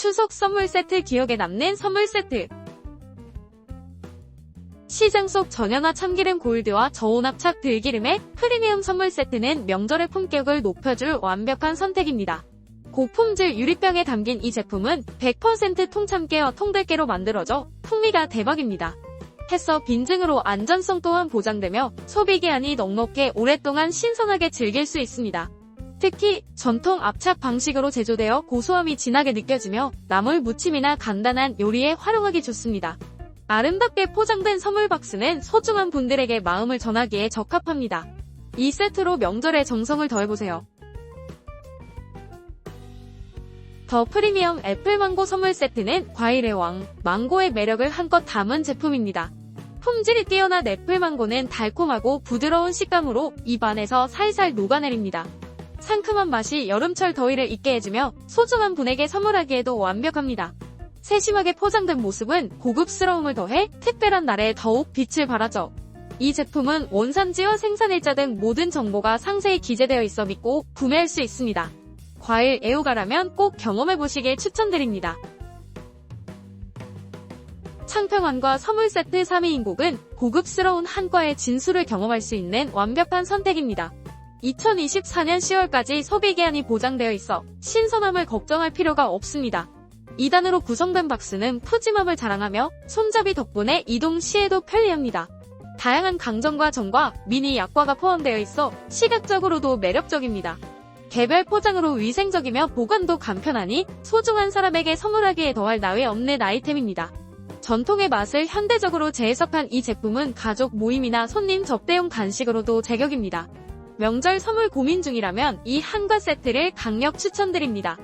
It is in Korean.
추석 선물 세트 기억에 남는 선물 세트. 시장 속 전연화 참기름 골드와 저온 압착 들기름의 프리미엄 선물 세트는 명절의 품격을 높여줄 완벽한 선택입니다. 고품질 유리병에 담긴 이 제품은 100% 통참깨와 통들깨로 만들어져 풍미가 대박입니다. 해서 빈증으로 안전성 또한 보장되며 소비 기한이 넉넉해 오랫동안 신선하게 즐길 수 있습니다. 특히 전통 압착 방식으로 제조되어 고소함이 진하게 느껴지며 나물 무침이나 간단한 요리에 활용하기 좋습니다. 아름답게 포장된 선물 박스는 소중한 분들에게 마음을 전하기에 적합합니다. 이 세트로 명절의 정성을 더해보세요. 더 프리미엄 애플 망고 선물 세트는 과일의 왕, 망고의 매력을 한껏 담은 제품입니다. 품질이 뛰어난 애플 망고는 달콤하고 부드러운 식감으로 입안에서 살살 녹아내립니다. 상큼한 맛이 여름철 더위를 잊게 해주며 소중한 분에게 선물하기에도 완벽합니다. 세심하게 포장된 모습은 고급스러움을 더해 특별한 날에 더욱 빛을 발하죠. 이 제품은 원산지와 생산일자 등 모든 정보가 상세히 기재되어 있어 믿고 구매할 수 있습니다. 과일 애호가라면 꼭 경험해보시길 추천드립니다. 창평원과 선물 세트 3위인 곡은 고급스러운 한과의 진수를 경험할 수 있는 완벽한 선택입니다. 2024년 10월까지 소비 기한이 보장되어 있어 신선함을 걱정할 필요가 없습니다. 2단으로 구성된 박스는 푸짐함을 자랑하며 손잡이 덕분에 이동 시에도 편리합니다. 다양한 강정과 전과 미니 약과가 포함되어 있어 시각적으로도 매력적입니다. 개별 포장으로 위생적이며 보관도 간편하니 소중한 사람에게 선물하기에 더할 나위 없는 아이템입니다. 전통의 맛을 현대적으로 재해석한 이 제품은 가족 모임이나 손님 접대용 간식으로도 제격입니다. 명절 선물 고민 중이라면 이 한과 세트를 강력 추천드립니다.